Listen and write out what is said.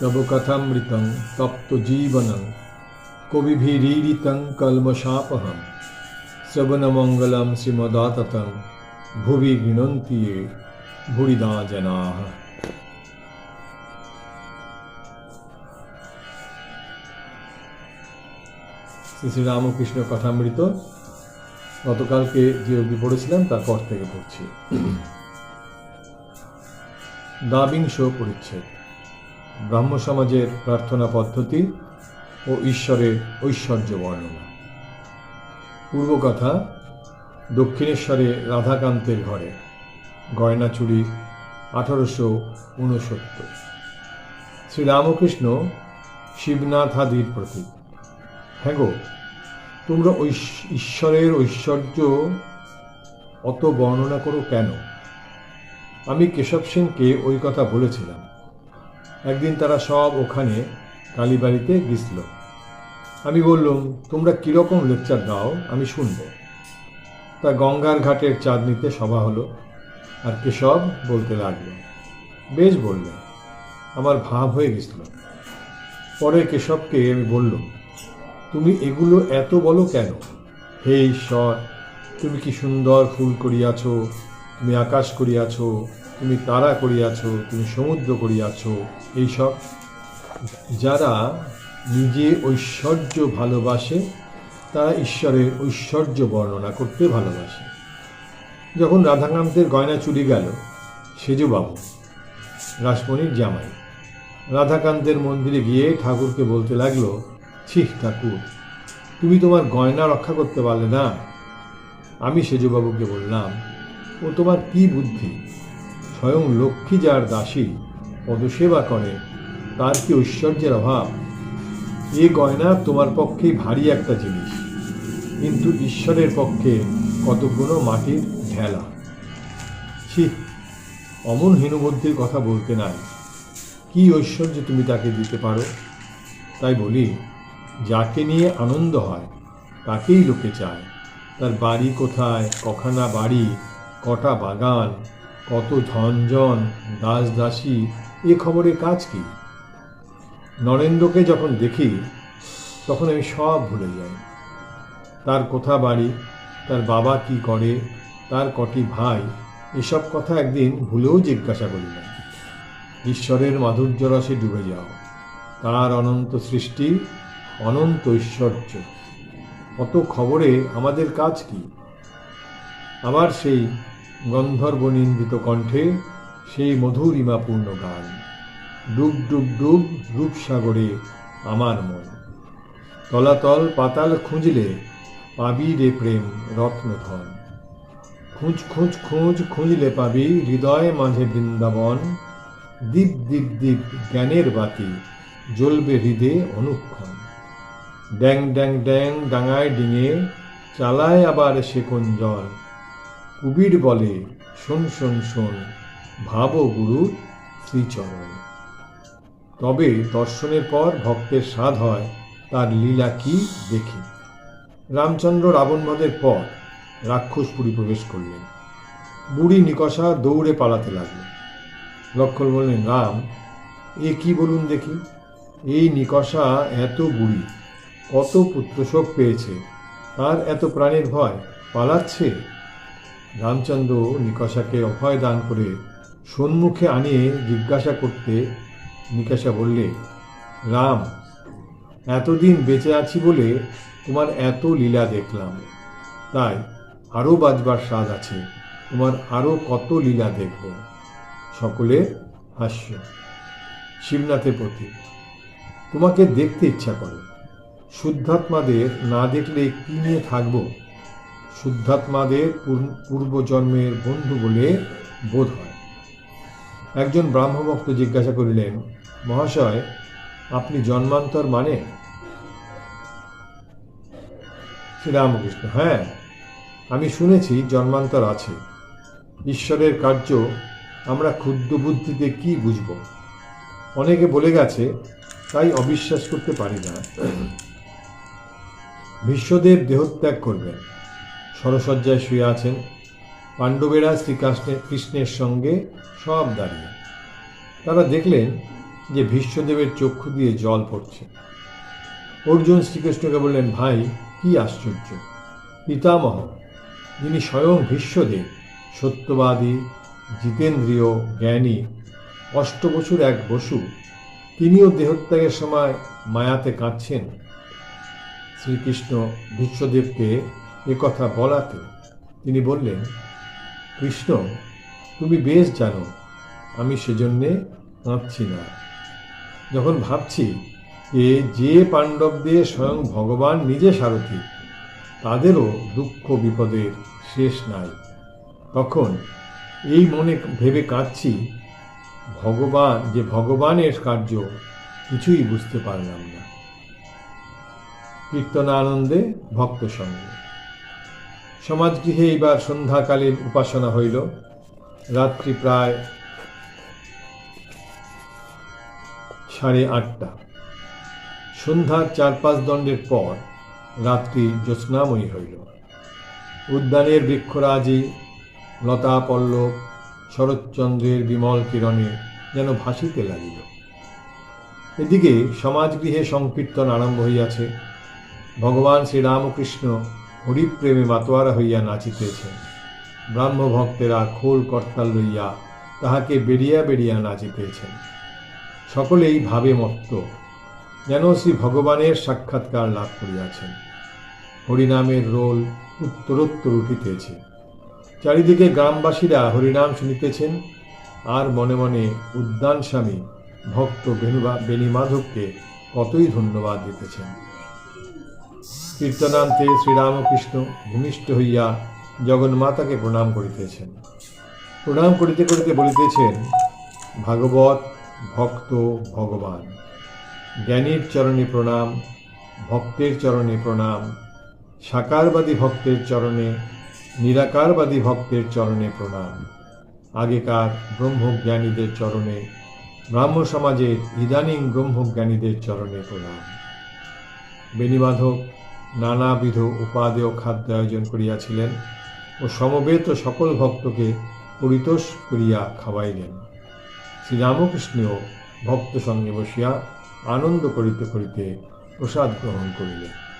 তব তপ্ত জীবনং কবিভিরীড়িতং কলমশাপহম শ্রবণমঙ্গলম শ্রীমদাততং ভুবি গৃণন্তি ভুরিদা জনাः শ্রী শ্রী রামকৃষ্ণ কথামৃত। গতকালকে যে অবধি পড়েছিলাম তারপর থেকে পড়ছি। দ্বাবিংশ পরিচ্ছেদ। ব্রাহ্ম সমাজের প্রার্থনা পদ্ধতি ও ঈশ্বরের ঐশ্বর্য বর্ণনা পূর্বকথা, দক্ষিণেশ্বরে রাধাকান্তের ঘরে গয়না চুরি আঠারোশো ঊনসত্তর। শ্রীরামকৃষ্ণ শিবনাথাদির প্রতীক। হ্যাঁ গো, তোমরা ঈশ্বরের ঐশ্বর্য অত বর্ণনা করো কেন? আমি কেশব সেনকে ওই কথা বলেছিলাম। একদিন তারা সব ওখানে কালীবাড়িতে গেছিল আমি বললাম, তোমরা কীরকম লেকচার দাও, আমি শুনব। তা গঙ্গার ঘাটের চাঁদনিতে সভা হলো আর কেশব বলতে লাগল। বেশ বললেন, আমার ভাব হয়ে গেছিল পরে কেশবকে আমি বললাম, তুমি এগুলো এত বলো কেন? হে ঈশ্বর, তুমি কি সুন্দর ফুল করিয়াছ, তুমি আকাশ করিয়াছ তুমি তারা করিয়াছ, তুমি সমুদ্র করিয়াছ, এইসব। যারা নিজে ঐশ্বর্য ভালোবাসে, তারা ঈশ্বরের ঐশ্বর্য বর্ণনা করতে ভালোবাসে। যখন রাধাকান্তের গয়না চুরি গেল সেজুবাবু রাসমণির জামাই, রাধাকান্তের মন্দিরে গিয়ে ঠাকুরকে বলতে লাগল ছিহ ঠাকুর, তুমি তোমার গয়না রক্ষা করতে পারলে না। আমি সেজবাবুকে বললাম, ও তোমার কি বুদ্ধি? স্বয়ং লক্ষ্মী যার দাসী পদসেবা করে, তার কি ঐশ্বর্যের অভাব? এ গয়না তোমার পক্ষে ভারী একটা জিনিস। কিন্তু ঈশ্বরের পক্ষে কতগুলো মাটির ঢেলা। ছি, অমন হীনবুদ্ধির কথা বলতে নাই। কি ঐশ্বর্য তুমি তাকে দিতে পারো? তাই বলি, যাকে নিয়ে আনন্দ হয়, তাকেই লোকে চায়। তার বাড়ি কোথায়, কখানা বাড়ি, কটা বাগান কত ধনজন, দাস দাসী, এ খবরে কাজ কি? নরেন্দ্রকে যখন দেখি, তখন আমি সব ভুলে যাই। তার কোথা বাড়ি, তার বাবা কি করে, তার কটি ভাই, এসব কথা একদিন ভুলেও জিজ্ঞাসা করি না। ঈশ্বরের মাধুর্য রসে ডুবে যাও। তার অনন্ত সৃষ্টি, অনন্ত ঐশ্বর্য। অত খবরে আমাদের কাজ কি? আবার সেই গন্ধর্ব নিন্দিত কণ্ঠে সেই মধুরিমাপূর্ণ গান। ডুব ডুব ডুব রূপসাগরে আমার মন। তলাতল পাতাল খুঁজলে পাবি রে প্রেম রত্নধন। খুঁজ খুঁজ খুঁজ খুঁজলে পাবি হৃদয় মাঝে বৃন্দাবন। দীপ দীপ দীপ জ্ঞানের বাতি জ্বলবে হৃদে অনুক্ষণ। ড্যাং ড্যাং ড্যাং ডাঙায় ডিঙে চালায় আবার সে জল। কুবির বলে, শোন শোন শোন, ভাব গুরু শ্রীচরণ। তবে দর্শনের পর ভক্তের স্বাদ হয়, তার লীলা কি দেখি। রামচন্দ্র রাবণবধের পর রাক্ষস রাক্ষসপুরী প্রবেশ করলেন। বুড়ি নিকষা দৌড়ে পালাতে লাগল লক্ষণ বললেন, রাম, এ কি বলুন দেখি? এই নিকষা এত বুড়ি, কত পুত্রশোক পেয়েছে, তার এত প্রাণের ভয় পালাচ্ছে? রামচন্দ্র নিকাশাকে অভয় দান করে সম্মুখে আনিয়ে জিজ্ঞাসা করতে নিকাশা বললে, রাম, এতদিন বেঁচে আছি বলে তোমার এত লীলা দেখলাম। তাই আরও বাজবার স্বাদ আছে, তোমার আরও কত লীলা দেখব। সকলের হাস্য। শিবনাথের প্রতি তোমাকে দেখতে ইচ্ছা করে। শুদ্ধাত্মাদের না দেখলে কি নিয়ে থাকব? শুদ্ধাত্মাদের পূর্বজন্মের বন্ধু বলে বোধ হয়। একজন ব্রাহ্মভক্ত জিজ্ঞাসা করিলেন, মহাশয়, আপনি জন্মান্তর মানে? শ্রীরামকৃষ্ণ হ্যাঁ আমি শুনেছি জন্মান্তর আছে। ঈশ্বরের কার্য আমরা ক্ষুদ্র বুদ্ধিতে কি বুঝব? অনেকে বলে গেছে, তাই অবিশ্বাস করতে পারি না। বিশ্বদেব দেহত্যাগ করবেন। সরসজ্জায় শুয়ে আছেন পাণ্ডবেরা শ্রীকৃষ্ণের কৃষ্ণের সঙ্গে সব দাঁড়িয়ে। তারা দেখলেন যে ভীষ্মদেবের চক্ষু দিয়ে জল পড়ছে। অর্জুন শ্রীকৃষ্ণকে বললেন, ভাই, কি আশ্চর্য। পিতামহ, যিনি স্বয়ং ভীষ্মদেব, সত্যবাদী, জিতেন্দ্রীয়, জ্ঞানী অষ্ট অষ্টবসুর এক বসু, তিনিও দেহত্যাগের সময় মায়াতে কাঁদছেন। শ্রীকৃষ্ণ ভীষ্মদেবকে কথা বলাতে তিনি বললেন, কৃষ্ণ, তুমি বেশ জানো, আমি সেজন্যে কাঁদছি না। যখন ভাবছি যে যে পাণ্ডবদের স্বয়ং ভগবান নিজে সারথি, তাদেরও দুঃখ বিপদের শেষ নাই। তখন এই মনে ভেবে কাঁদছি, ভগবান, যে ভগবানের কার্য কিছুই বুঝতে পারলাম না। কীর্তনানন্দে ভক্ত সঙ্গে। সমাজগৃহে এইবার সন্ধ্যাকালীন উপাসনা হইল। রাত্রি প্রায় সাড়ে আটটা। সন্ধ্যার চার পাঁচ দণ্ডের পর রাত্রি জ্যোৎস্নাময়ী হইল। উদ্যানের বৃক্ষরাজি, লতা পল্লব, শরৎচন্দ্রের বিমল কিরণে যেন ভাসিতে লাগিল। এদিকে সমাজগৃহে সংকীর্তন আরম্ভ হইয়াছে। ভগবান শ্রীরামকৃষ্ণ হরিপ্রেমে মাতোয়ারা হইয়া নাচিতেছেন ব্রাহ্মভক্তেরা খোল করতাল লইয়া তাহাকে বেরিয়া বেরিয়া নাচিতেছেন। সকলেই ভাবে মত্ত যেন শ্রী ভগবানের সাক্ষাৎকার লাভ করিয়াছেন। হরিনামের রোল উত্তরোত্তর উঠিতেছে। চারিদিকে গ্রামবাসীরা হরিনাম শুনিতেছেন, আর মনে মনে উদ্যান স্বামী ভক্ত বেণুবা, বেণীমাধবকে কতই ধন্যবাদ দিতেছেন। কীর্তনান্তে শ্রীরামকৃষ্ণ ভূমিষ্ঠ হইয়া জগন্মাতাকে প্রণাম করিতেছেন। প্রণাম করিতে করিতে বলিতেছেন, ভাগবত ভক্ত ভগবান, জ্ঞানীর চরণে প্রণাম, ভক্তের চরণে প্রণাম, সাকারবাদী ভক্তের চরণে, নিরাকারবাদী ভক্তের চরণে প্রণাম। আগেকার ব্রহ্মজ্ঞানীদের চরণে ব্রাহ্ম সমাজের ইদানিং ব্রহ্মজ্ঞানীদের চরণে প্রণাম। বেণীমাধব নানাবিধ উপাদেয় খাদ্য আয়োজন করিয়াছিলেন ও সমবেত সকল ভক্তকে পরিতোষ করিয়া খাওয়াইলেন। শ্রীরামকৃষ্ণও ভক্ত সঙ্গে বসিয়া আনন্দ করিতে করিতে প্রসাদ গ্রহণ করিলেন।